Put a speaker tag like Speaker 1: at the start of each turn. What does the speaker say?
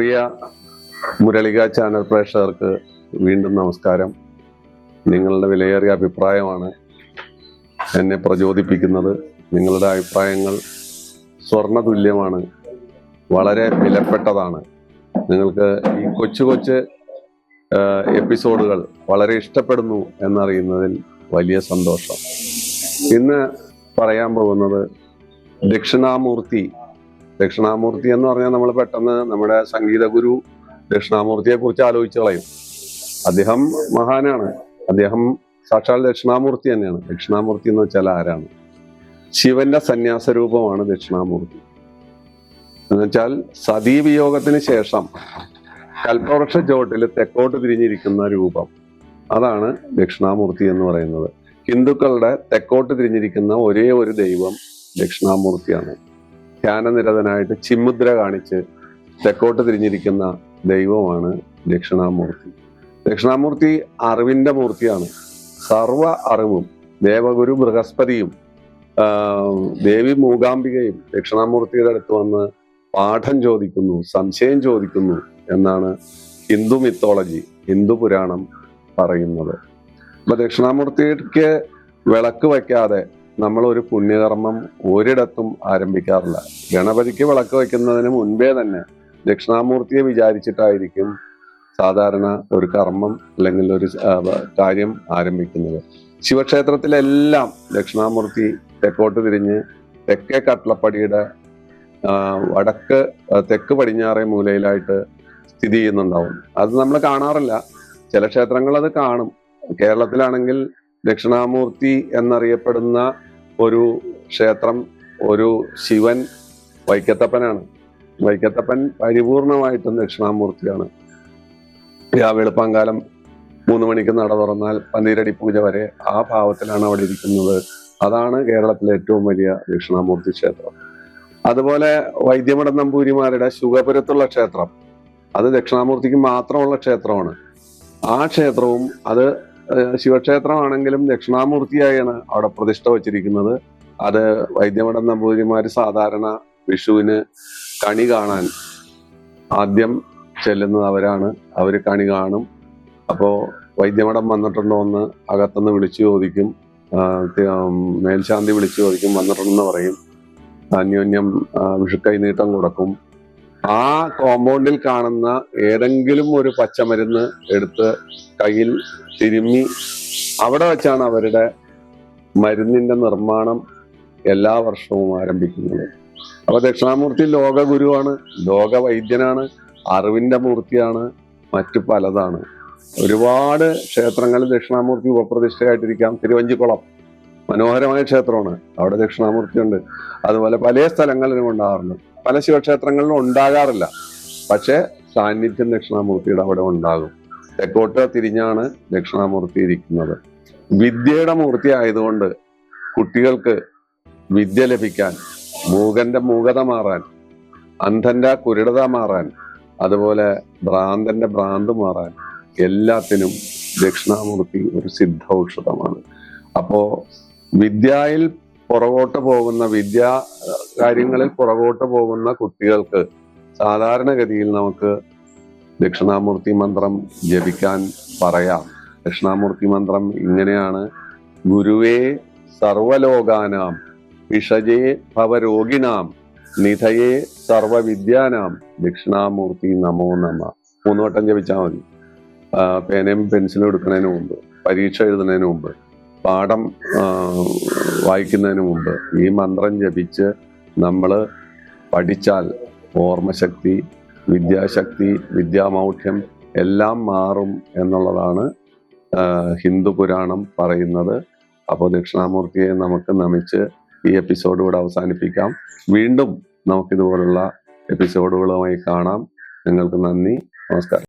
Speaker 1: പ്രിയ മുരളിക channel പ്രേക്ഷകർക്ക് വീണ്ടും നമസ്കാരം. നിങ്ങളുടെ വിലയേറിയ അഭിപ്രായമാണ് എന്നെ പ്രചോദിപ്പിക്കുന്നത്. നിങ്ങളുടെ അഭിപ്രായങ്ങൾ സ്വർണ തുല്യമാണ് വളരെ വിലപ്പെട്ടതാണ്. നിങ്ങൾക്ക് ഈ കൊച്ചു കൊച്ച് എപ്പിസോഡുകൾ വളരെ ഇഷ്ടപ്പെടുന്നു എന്നറിയുന്നതിൽ വലിയ സന്തോഷം. ഇന്ന് പറയാൻ പോകുന്നത് ദക്ഷിണാമൂർത്തി ദക്ഷിണാമൂർത്തി എന്ന് പറഞ്ഞാൽ നമ്മൾ പെട്ടെന്ന് നമ്മുടെ സംഗീത ഗുരു ദക്ഷിണാമൂർത്തിയെ കുറിച്ച് ആലോചിച്ച് കളയും. അദ്ദേഹം മഹാനാണ്. അദ്ദേഹം സാക്ഷാൽ ദക്ഷിണാമൂർത്തി തന്നെയാണ്. ദക്ഷിണാമൂർത്തി എന്ന് വെച്ചാൽ ആരാണ്? ശിവന്റെ സന്യാസ രൂപമാണ് ദക്ഷിണാമൂർത്തി എന്നുവെച്ചാൽ സതീവിയോഗത്തിന് ശേഷം കൽപ്പവൃക്ഷ ചോട്ടിൽ തെക്കോട്ട് തിരിഞ്ഞിരിക്കുന്ന രൂപം. അതാണ് ദക്ഷിണാമൂർത്തി എന്ന് പറയുന്നത്. ഹിന്ദുക്കളുടെ തെക്കോട്ട് തിരിഞ്ഞിരിക്കുന്ന ഒരേ ഒരു ദൈവം ദക്ഷിണാമൂർത്തിയാണ്. ധ്യാനനിരതനായിട്ട് ചിമ്മുദ്ര കാണിച്ച് തെക്കോട്ട് തിരിഞ്ഞിരിക്കുന്ന ദൈവമാണ് ദക്ഷിണാമൂർത്തി. ദക്ഷിണാമൂർത്തി അറിവിന്റെ മൂർത്തിയാണ്. സർവ അറിവും ദേവഗുരു ബൃഹസ്പതിയും ദേവി മൂകാംബികയും ദക്ഷിണാമൂർത്തിയുടെ അടുത്ത് വന്ന് പാഠം ചോദിക്കുന്നു സംശയം ചോദിക്കുന്നു എന്നാണ് ഹിന്ദു മിത്തോളജി ഹിന്ദു പുരാണം പറയുന്നത്. അപ്പൊ ദക്ഷിണാമൂർത്തിക്ക് വിളക്ക് വയ്ക്കാതെ നമ്മൾ ഒരു പുണ്യകർമ്മം ഒരിടത്തും ആരംഭിക്കാറില്ല. ഗണപതിക്ക് വിളക്ക് വയ്ക്കുന്നതിന് മുൻപേ തന്നെ ദക്ഷിണാമൂർത്തിയെ വിചാരിച്ചിട്ടായിരിക്കും സാധാരണ ഒരു കർമ്മം അല്ലെങ്കിൽ ഒരു കാര്യം ആരംഭിക്കുന്നത്. ശിവക്ഷേത്രത്തിലെല്ലാം ദക്ഷിണാമൂർത്തി തെക്കോട്ട് തിരിഞ്ഞ് തെക്കേ കട്ടളപ്പടിയുടെ വടക്ക് തെക്ക് പടിഞ്ഞാറേ മൂലയിലായിട്ട് സ്ഥിതി ചെയ്യുന്നുണ്ടാവും. അത് നമ്മൾ കാണാറില്ല. ചില ക്ഷേത്രങ്ങൾ അത് കാണും. കേരളത്തിലാണെങ്കിൽ ദക്ഷിണാമൂർത്തി എന്നറിയപ്പെടുന്ന ഒരു ക്ഷേത്രം ഒരു ശിവൻ വൈക്കത്തപ്പനാണ്. വൈക്കത്തപ്പൻ പരിപൂർണമായിട്ടും ദക്ഷിണാമൂർത്തിയാണ്. വ്യാവെളുപ്പാങ്കാലം വെളുപ്പാങ്കാലം മൂന്ന് മണിക്ക് നട തുറന്നാൽ പന്തീരടി പൂജ വരെ ആ ഭാവത്തിലാണ് അവിടെ ഇരിക്കുന്നത്. അതാണ് കേരളത്തിലെ ഏറ്റവും വലിയ ദക്ഷിണാമൂർത്തി ക്ഷേത്രം. അതുപോലെ വൈദ്യമഠം നമ്പൂരിമാരുടെ ശുഗപുരത്തുള്ള ക്ഷേത്രം. അത് ദക്ഷിണാമൂർത്തിക്ക് മാത്രമുള്ള ക്ഷേത്രമാണ്. ആ ക്ഷേത്രവും അത് ശിവക്ഷേത്രമാണെങ്കിലും ദക്ഷിണാമൂർത്തിയായാണ് അവിടെ പ്രതിഷ്ഠ വച്ചിരിക്കുന്നത്. അത് വൈദ്യമഠം നമ്പൂതിരിമാര് സാധാരണ വിഷുവിന് കണി കാണാൻ ആദ്യം ചെല്ലുന്നത് അവരാണ്. അവർ കണി കാണും. അപ്പോ വൈദ്യമഠം വന്നിട്ടുണ്ടോ എന്ന് അകത്തുനിന്ന് വിളിച്ചു ചോദിക്കും. മേൽശാന്തി വിളിച്ചു ചോദിക്കും. വന്നിട്ടുണ്ടെന്ന് പറയും. അന്യോന്യം വിഷുക്കൈ നീട്ടം കൊടുക്കും. ആ കോമ്പൗണ്ടിൽ കാണുന്ന ഏതെങ്കിലും ഒരു പച്ചമരുന്ന് എടുത്ത് കയ്യിൽ തിരുമ്മി അവിടെ വെച്ചാണ് അവരുടെ മരുന്നിന്റെ നിർമ്മാണം എല്ലാ വർഷവും ആരംഭിക്കുന്നത്. അപ്പൊ ദക്ഷിണാമൂർത്തി ലോക ഗുരുവാണ് ലോക വൈദ്യനാണ് അറിവിന്റെ മൂർത്തിയാണ് മറ്റു പലതാണ്. ഒരുപാട് ക്ഷേത്രങ്ങളിൽ ദക്ഷിണാമൂർത്തി ഉപപ്രതിഷ്ഠയായിട്ടിരിക്കാം. തിരുവഞ്ചിക്കുളം. മനോഹരമായ ക്ഷേത്രമാണ്. അവിടെ ദക്ഷിണാമൂർത്തിയുണ്ട് അതുപോലെ പല സ്ഥലങ്ങളിലും ഉണ്ടാകാറുണ്ട്. പല ശിവക്ഷേത്രങ്ങളിലും ഉണ്ടാകാറില്ല. പക്ഷേ സാന്നിധ്യം ദക്ഷിണാമൂർത്തിയുടെ അവിടെ ഉണ്ടാകും. തെക്കോട്ട് തിരിഞ്ഞാണ് ദക്ഷിണാമൂർത്തി ഇരിക്കുന്നത്. വിദ്യയുടെ മൂർത്തി ആയതുകൊണ്ട് കുട്ടികൾക്ക് വിദ്യ ലഭിക്കാൻ മൂകന്റെ മൂകത മാറാൻ അന്ധന്റെ കുരുടത മാറാൻ അതുപോലെ ഭ്രാന്തന്റെ ഭ്രാന്ത് മാറാൻ എല്ലാത്തിനും ദക്ഷിണാമൂർത്തി ഒരു സിദ്ധ ഔഷധമാണ് അപ്പോ വിദ്യയിൽ പുറകോട്ട് പോകുന്ന വിദ്യ കാര്യങ്ങളിൽ പുറകോട്ട് പോകുന്ന കുട്ടികൾക്ക് സാധാരണഗതിയിൽ നമുക്ക് ദക്ഷിണാമൂർത്തി മന്ത്രം ജപിക്കാൻ പറയാം. ദക്ഷിണാമൂർത്തി മന്ത്രം ഇങ്ങനെയാണ്. ഗുരുവേ സർവലോകാനാം വിഷജേ ഭവരോഗിണാം നിധയേ സർവവിദ്യാനാം ദക്ഷിണാമൂർത്തി നമോ നമ. മൂന്നുവട്ടം ജപിച്ചാൽ മതി. പേനയും പെൻസിലും എടുക്കുന്നതിന് മുമ്പ് പരീക്ഷ എഴുതുന്നതിന് മുമ്പ്. പാഠം വായിക്കുന്നതിന് മുമ്പ് ഈ മന്ത്രം ജപിച്ച് നമ്മൾ പഠിച്ചാൽ ഓർമ്മശക്തി വിദ്യാശക്തി വിദ്യാമൗഢ്യം എല്ലാം മാറും എന്നുള്ളതാണ് ഹിന്ദു പുരാണം പറയുന്നത്. അപ്പോൾ ദക്ഷിണാമൂർത്തിയെ നമുക്ക് നമിച്ച് ഈ എപ്പിസോഡ് ഇവിടെ അവസാനിപ്പിക്കാം. വീണ്ടും നമുക്കിതുപോലുള്ള എപ്പിസോഡുകളുമായി കാണാം. നിങ്ങൾക്ക് നന്ദി. നമസ്കാരം.